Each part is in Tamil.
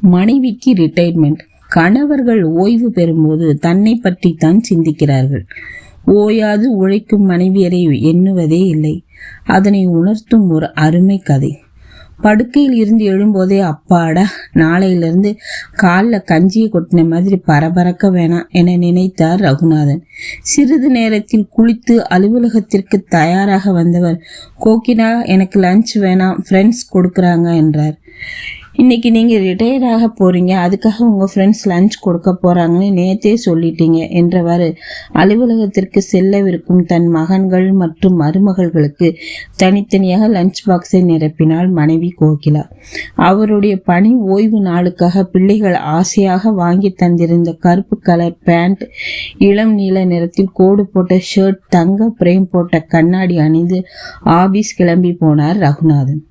மனைவிக்கு ரிட்டையர்மெண்ட் கணவர்கள் ஓய்வு பெறும்போது தன்னை பற்றி தான் சிந்திக்கிறார்கள். ஓயாது உழைக்கும் மனைவியரை எண்ணுவதே இல்லை. அதனை உணர்த்தும் ஒரு அருமை கதை. படுக்கையில் இருந்து எழும்போதே அப்பாடா நாளையிலிருந்து காலில் கஞ்சியை கொட்டின மாதிரி பரபரக்க வேணாம் என நினைத்தார் ரகுநாதன். சிறிது நேரத்தில் குளித்து அலுவலகத்திற்கு தயாராக வந்தவர் கோகினா எனக்கு லஞ்ச் வேணாம் ஃப்ரெண்ட்ஸ் கொடுக்குறாங்க என்றார். இன்னைக்கு நீங்கள் ரிட்டையர் ஆக போகிறீங்க அதுக்காக உங்கள் ஃப்ரெண்ட்ஸ் லஞ்ச் கொடுக்க போகிறாங்கன்னு நேத்தே சொல்லிட்டீங்க. என்றவாறு அலுவலகத்திற்கு செல்லவிருக்கும் தன் மகன்கள் மற்றும் மருமகள்களுக்கு தனித்தனியாக லஞ்ச் பாக்ஸை நிரப்பினாள் மனைவி கோகிலா. அவருடைய பணி ஓய்வு நாளுக்காக பிள்ளைகள் ஆசையாக வாங்கி தந்திருந்த கருப்பு கலர் பேண்ட் இளம் நீல நிறத்தில் கோடு போட்ட ஷர்ட் தங்க பிரேம் போட்ட கண்ணாடி அணிந்து ஆபீஸ் கிளம்பி போனார் ரகுநாதன்.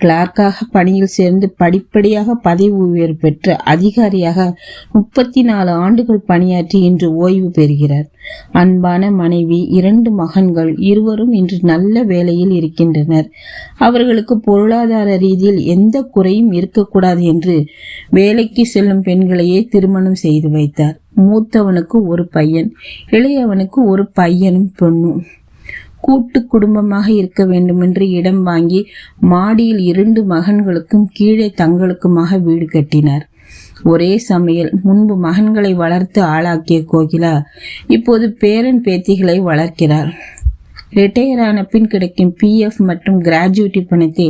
கிளார்க்காக பணியில் சேர்ந்து படிப்படியாக பதவி உயர்வு பெற்று அதிகாரியாக முப்பத்தி நாலு ஆண்டுகள் பணியாற்றி இன்று ஓய்வு பெறுகிறார். அன்பான மனைவி இரண்டு மகன்கள் இருவரும் இன்று நல்ல வேலையில் இருக்கின்றனர். அவர்களுக்கு பொருளாதார ரீதியில் எந்த குறையும் இருக்கக்கூடாது என்று வேலைக்கு செல்லும் பெண்களையே திருமணம் செய்து வைத்தார். மூத்தவனுக்கு ஒரு பையன் இளையவனுக்கு ஒரு பையனும் பொண்ணும். கூட்டு குடும்பமாக இருக்க வேண்டுமென்று இடம் வாங்கி மாடியில் இரண்டு மகன்களுக்கும் கீழே தங்களுக்குமாக வீடு கட்டினார். ஒரே சமையல் முன்பு மகன்களை வளர்த்து ஆளாக்கிய கோகிலா இப்போது பேரன் பேத்திகளை வளர்க்கிறார். ரிட்டையர் ஆன பின் கிடைக்கும் பிஎஃப் மற்றும் கிராஜுவிட்டி பணத்தை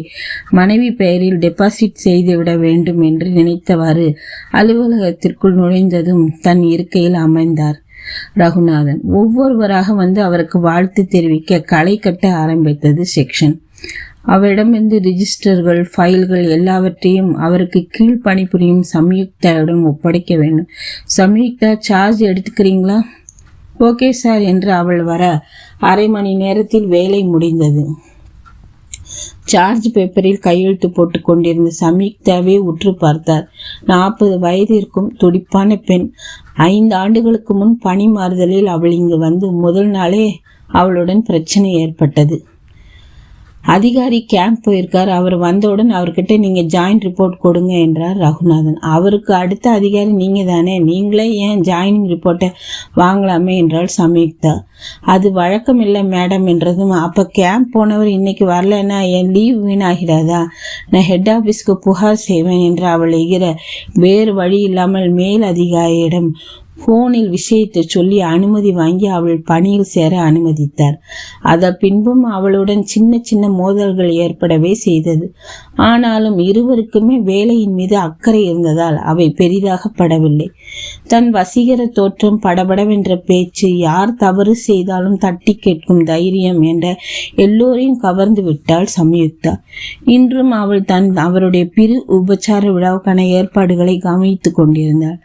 மனைவி பெயரில் டெபாசிட் செய்துவிட வேண்டும் என்று நினைத்தவாறு அலுவலகத்திற்குள் நுழைந்ததும் தன் இருக்கையில் அமைந்தார் ரகுநாதன். ஒவ்வொருவராக வந்து அவருக்கு வாழ்த்து தெரிவிக்க களை கட்ட ஆரம்பித்தது செக்ஷன். அவரிடமிருந்து ரிஜிஸ்டர்கள் ஃபைல்கள் எல்லாவற்றையும் அவருக்கு கீழ் பணிபுரியும் சம்யுக்தாவிடம் ஒப்படைக்க வேண்டும். சம்யுக்தா சார்ஜ் எடுத்துக்கிறீங்களா? ஓகே சார் என்று அவள் வர அரை மணி நேரத்தில் வேலை முடிந்தது. சார்ஜ் பேப்பரில் கையெழுத்து போட்டு கொண்டிருந்த சம்யுக்தாவே உற்று பார்த்தார். நாற்பது வயது இருக்கும் துடிப்பான பெண். ஐந்து ஆண்டுகளுக்கு முன் பணி மாறுதலில் அவள் இங்கு வந்து முதல் நாளே அவளுடன் பிரச்சனை ஏற்பட்டது. அதிகாரி கேம்ப் போயிருக்கார். அவர் வந்தவுடன் அவர்கிட்ட நீங்கள் ஜாயின்ட் ரிப்போர்ட் கொடுங்க என்றார் ரகுநாதன். அவருக்கு அடுத்த அதிகாரி நீங்கள் தானே? நீங்களே ஏன் ஜாயினிங் ரிப்போர்ட்டை வாங்கலாமே என்றால் சம்யுக்தா அது வழக்கம் இல்லை மேடம் என்றதும் அப்போ கேம்ப் போனவர் இன்னைக்கு வரலன்னா என் லீவ் வீணாகிறாதா நான் ஹெட் ஆஃபீஸ்க்கு புகார் செய்வேன் என்று அவள் எகிற வேறு வழி இல்லாமல் மேல் அதிகாரியிடம் போனில் விஷயத்தை சொல்லி அனுமதி வாங்கி அவள் பணியில் சேர அனுமதித்தார். அத பின்பும் அவளுடன் சின்ன சின்ன மோதல்கள் ஏற்படவே செய்தது. ஆனாலும் இருவருக்குமே வேலையின் மீது அக்கறை இருந்ததால் அவை பெரிதாக படவில்லை தன் வசீகர தோற்றம் படபடவென்ற பேச்சு யார் தவறு செய்தாலும் தட்டி கேட்கும் தைரியம் என்ற எல்லோரையும் கவர்ந்து விட்டாள் சம்யுக்தா. இன்றும் அவள் தன் அவருடைய பிறு உபச்சார விழாவுக்கான ஏற்பாடுகளை கவனித்துக் கொண்டிருந்தாள்.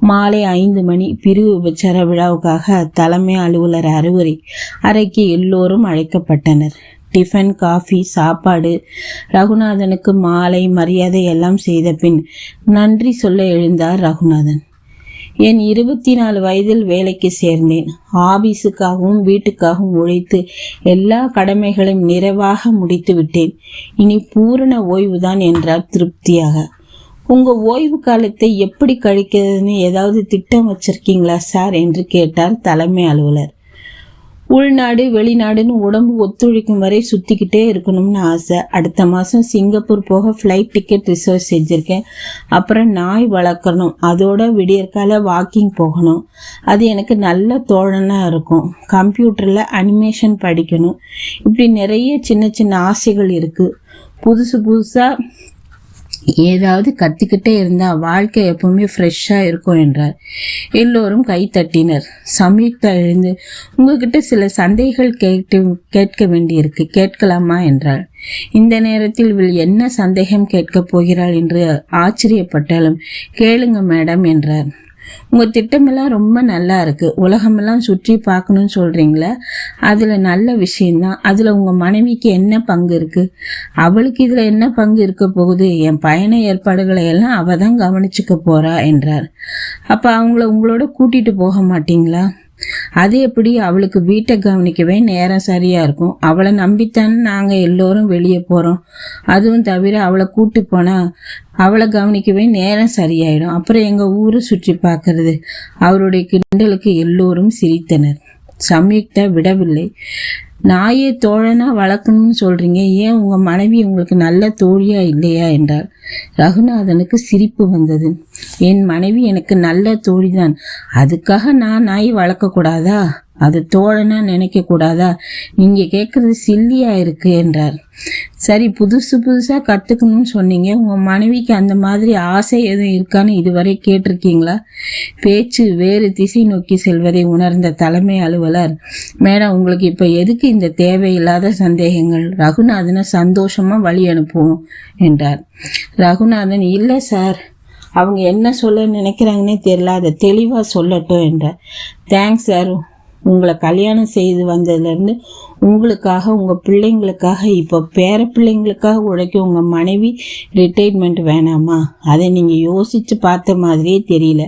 மாலை ஐந்து மணி பிரிவு உபச்சார விழாவுக்காக தலைமை அலுவலர் அறுவரை அறைக்கு எல்லோரும் அழைக்கப்பட்டனர். டிஃபன் காஃபி சாப்பாடு ரகுநாதனுக்கு மாலை மரியாதை எல்லாம் செய்த பின் நன்றி சொல்ல எழுந்தார் ரகுநாதன். என் இருபத்தி நாலு வயதில் வேலைக்கு சேர்ந்தேன். ஆபீஸுக்காகவும் வீட்டுக்காகவும் உழைத்து எல்லா கடமைகளையும் நிறைவாக முடித்து விட்டேன் இனி பூரண ஓய்வுதான் என்றார் திருப்தியாக. உங்கள் ஓய்வு காலத்தை எப்படி கழிக்கிறதுன்னு ஏதாவது திட்டம் வச்சிருக்கீங்களா சார்? என்று கேட்டார் தலைமை அலுவலர். உள்நாடு வெளிநாடுன்னு உடம்பு ஒத்துழைக்கும் வரை சுற்றிக்கிட்டே இருக்கணும்னு ஆசை. அடுத்த மாதம் சிங்கப்பூர் போக ஃப்ளைட் டிக்கெட் ரிசர்வ் செஞ்சுருக்கேன். அப்புறம் நாய் வளர்க்கணும். அதோட விடியற்கால வாக்கிங் போகணும். அது எனக்கு நல்ல தோழனாக இருக்கும். கம்ப்யூட்டரில் அனிமேஷன் படிக்கணும். இப்படி நிறைய சின்ன சின்ன ஆசைகள் இருக்குது புதுசு புதுசாக ஏதாவது கத்திக்கிட்டே இருந்தால் வாழ்க்கை எப்பவுமே ஃப்ரெஷ்ஷாக இருக்கும் என்றார். எல்லோரும் கை தட்டினர். சம்யுக்தா எழுந்து உங்ககிட்ட சில சந்தைகள் கேட்டு கேட்க வேண்டியிருக்கு. கேட்கலாமா? என்றாள் இந்த நேரத்தில் இவள் என்ன சந்தேகம் கேட்கப் போகிறாள்? என்று ஆச்சரியப்பட்டாலும் கேளுங்க மேடம் என்றார். உங்கள் திட்டமெல்லாம் ரொம்ப நல்லா இருக்குது உலகமெல்லாம் சுற்றி பார்க்கணும்னு சொல்கிறீங்களே அதில் நல்ல விஷயந்தான் அதில் உங்கள் மனைவிக்கு என்ன பங்கு இருக்குது அவளுக்கு இதில் என்ன பங்கு இருக்க போகுது? என் பயண ஏற்பாடுகளை எல்லாம் அவள் தான் கவனிச்சுக்க போகிறா என்றார். அப்போ அவங்கள உங்களோட கூட்டிகிட்டு போக மாட்டிங்களா? அது எப்படி அவளுக்கு வீட்டை கவனிக்கவே நேரம் சரியாக இருக்கும்? அவளை நம்பித்தானே நாங்கள் எல்லோரும் வெளியே போகிறோம் அதுவும் தவிர அவளை கூட்டி போனால் அவளை கவனிக்கவே நேரம் சரியாயிடும். அப்புறம் எங்கள் ஊரை சுற்றி பார்க்கறது? அவருடைய கிண்டலுக்கு எல்லோரும் சிரித்தனர். சம்யுக்தா விடவில்லை. நாயை தோழனா வளர்க்கணும்னு சொல்கிறீங்க ஏன் உங்கள் மனைவி உங்களுக்கு நல்ல தோழியா இல்லையா என்றார் ரகுநாதனுக்கு சிரிப்பு வந்தது. என் மனைவி எனக்கு நல்ல தோழிதான். அதுக்காக நான் நாய் வளர்க்கக்கூடாதா அது தோழனா நினைக்கக்கூடாதா நீங்கள் கேட்குறது சில்லியாக இருக்குது இருக்கு என்றார். சரி புதுசு புதுசாக கற்றுக்கணும்னு சொன்னீங்க. உங்கள் மனைவிக்கு அந்த மாதிரி ஆசை எதுவும் இருக்கான்னு இதுவரை கேட்டிருக்கீங்களா? பேச்சு வேறு திசை நோக்கி செல்வதை உணர்ந்த தலைமை அலுவலர் மேடம் உங்களுக்கு இப்போ எதுக்கு இந்த தேவையில்லாத சந்தேகங்கள்? ரகுநாதனை சந்தோஷமாக வழி அனுப்புவோம் என்றார். ரகுநாதன் இல்லை சார். அவங்க என்ன சொல்ல நினைக்கிறாங்கன்னே தெரியல. அதை தெளிவாக சொல்லட்டும் என்றார். Thanks sir. உங்களை கல்யாணம் செய்து வந்ததுலேருந்து உங்களுக்காக உங்கள் பிள்ளைங்களுக்காக இப்போ பேர பிள்ளைங்களுக்காக உழைக்க உங்கள் மனைவி ரிட்டைர்மெண்ட் வேணாமா? அதை நீங்கள் யோசித்து பார்த்த மாதிரியே தெரியல.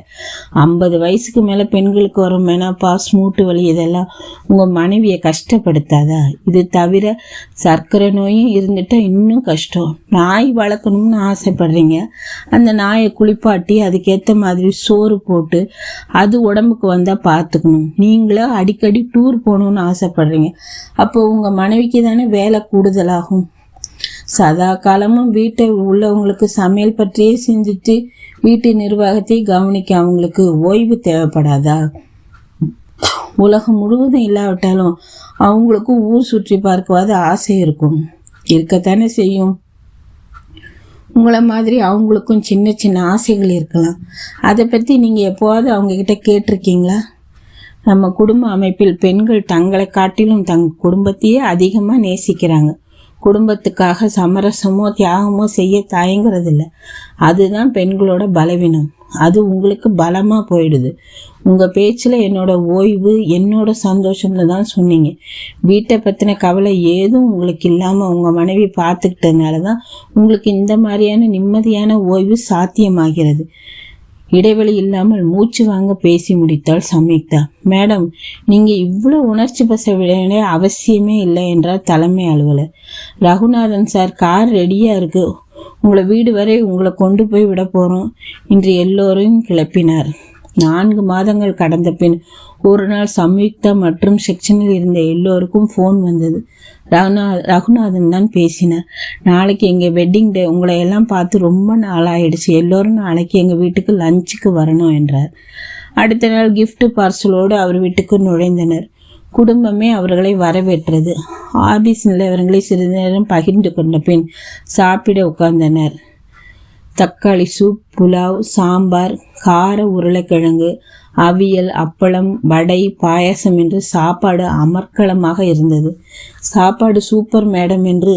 ஐம்பது வயசுக்கு மேலே பெண்களுக்கு வரும் பாஸ் மூட்டு வலி இதெல்லாம் உங்கள் மனைவியை கஷ்டப்படுத்தாதா? இது தவிர சர்க்கரை நோயும் இருந்துட்டால் இன்னும் கஷ்டம். நாய் வளர்க்கணும்னு ஆசைப்படுறீங்க. அந்த நாயை குளிப்பாட்டி அதுக்கேற்ற மாதிரி சோறு போட்டு அது உடம்புக்கு வந்தால் பார்த்துக்கணும். நீங்களே அடிக்கடி டூர் போகணுன்னு ஆசைப்படுறீங்க. அப்போ உங்கள் மனைவிக்கு தானே வேலை கூடுதலாகும். சதா காலமும் வீட்டை உள்ளவங்களுக்கு சமையல் பற்றியே செஞ்சுட்டு வீட்டு நிர்வாகத்தை கவனிக்க அவங்களுக்கு ஓய்வு தேவைப்படாதா? உலகம் முழுவதும் இல்லாவிட்டாலும் அவங்களுக்கும் ஊர் சுற்றி பார்க்கவாது ஆசை இருக்கும். இருக்கத்தானே செய்யும். உங்களை மாதிரி அவங்களுக்கும் சின்ன சின்ன ஆசைகள் இருக்கலாம். அதை பற்றி நீங்கள் எப்போவாது அவங்கக்கிட்ட கேட்டிருக்கீங்களா? நம்ம குடும்ப அமைப்பில் பெண்கள் தங்களை காட்டிலும் தங் குடும்பத்தையே அதிகமாக நேசிக்கிறாங்க. குடும்பத்துக்காக சமரசமோ தியாகமோ செய்ய தயங்குறதில்ல. அதுதான் பெண்களோட பலவீனம். அது உங்களுக்கு பலமாக போயிடுது. உங்கள் பேச்சில் என்னோட ஓய்வு என்னோட சந்தோஷம்னு தான் சொன்னீங்க. வீட்டை பற்றின கவலை ஏதும் உங்களுக்கு இல்லாமல் உங்கள் மனைவி பார்த்துக்கிட்டதுனால தான் உங்களுக்கு இந்த மாதிரியான நிம்மதியான ஓய்வு சாத்தியமாகிறது. இடைவெளி இல்லாமல் மூச்சு வாங்க பேசி முடித்தாள் சம்யுக்தா மேடம் நீங்கள் இவ்வளோ உணர்ச்சி பச விட அவசியமே இல்லை என்றார் தலைமை அலுவலர். ரகுநாதன் சார் கார் ரெடியாக இருக்கு. உங்களை வீடு வரை உங்களை கொண்டு போய் விட போகிறோம் இன்று எல்லோரையும் கிளப்பினார். நான்கு மாதங்கள் கடந்த பின் ஒரு நாள் சம்யுக்தா மற்றும் செக்ஷனில் இருந்த எல்லோருக்கும் ஃபோன் வந்தது. ரகுநா ரகுநாதன் தான் பேசினார். நாளைக்கு எங்கள் வெட்டிங் டே உங்களை எல்லாம் பார்த்து ரொம்ப நாளாகிடுச்சு எல்லோரும் நாளைக்கு எங்கள் வீட்டுக்கு லஞ்சுக்கு வரணும் என்றார். அடுத்த நாள் கிஃப்ட் பார்சலோடு அவர் வீட்டுக்கு நுழைந்தனர். குடும்பமே அவர்களை வரவேற்றது. ஆபீஸ் நிலவரங்களை சிறிது நேரம் பகிர்ந்து கொண்ட பின் சாப்பிட உட்கார்ந்தனர். தக்காளி சூப் புலாவ் சாம்பார் கார உருளைக்கிழங்கு அவியல் அப்பளம் வடை பாயசம் என்று சாப்பாடு அமர்க்களமாக இருந்தது. சாப்பாடு சூப்பர் மேடம் என்று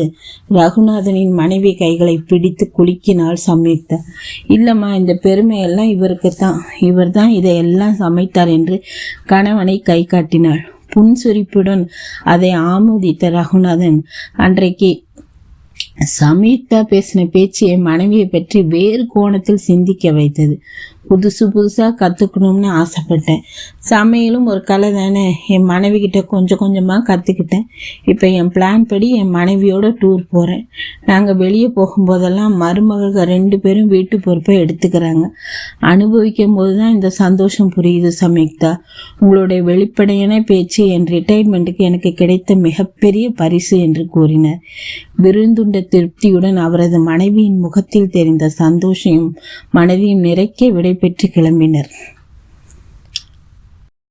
ரகுநாதனின் மனைவி கைகளை பிடித்து குலுக்கினாள் சம்யுக்தா இல்லைம்மா இந்த பெருமையெல்லாம் இவருக்கு தான் இவர் தான் இதையெல்லாம் சமைத்தார் என்று கணவனை கை காட்டினாள். புன்சுரிப்புடன் அதை ஆமோதித்த ரகுநாதன் அன்றைக்கு சமீக்தா பேசின பேச்சு என் மனைவியை பற்றி வேறு கோணத்தில் சிந்திக்க வைத்தது. புதுசு புதுசாக கற்றுக்கணும்னு ஆசைப்பட்டேன். சமையலும் ஒரு கலை தானே. என் மனைவிக்கிட்ட கொஞ்சம் கொஞ்சமாக கற்றுக்கிட்டேன் இப்போ என் பிளான் படி என் மனைவியோட டூர் போகிறேன் நாங்கள் வெளியே போகும்போதெல்லாம் மருமகள் ரெண்டு பேரும் வீட்டு பொறுப்பை எடுத்துக்கிறாங்க. அனுபவிக்கும் போது தான் இந்த சந்தோஷம் புரியுது சமீக்தா. உங்களுடைய வெளிப்படையான பேச்சு என் ரிட்டைர்மெண்ட்டுக்கு எனக்கு கிடைத்த மிகப்பெரிய பரிசு என்று கூறினார். விருந்துண்ட திருப்தியுடன் அவரது மனைவியின் முகத்தில் தெரிந்த சந்தோஷம் மனைவியும் நிறைக்க விடை பெற்று கிளம்பினர்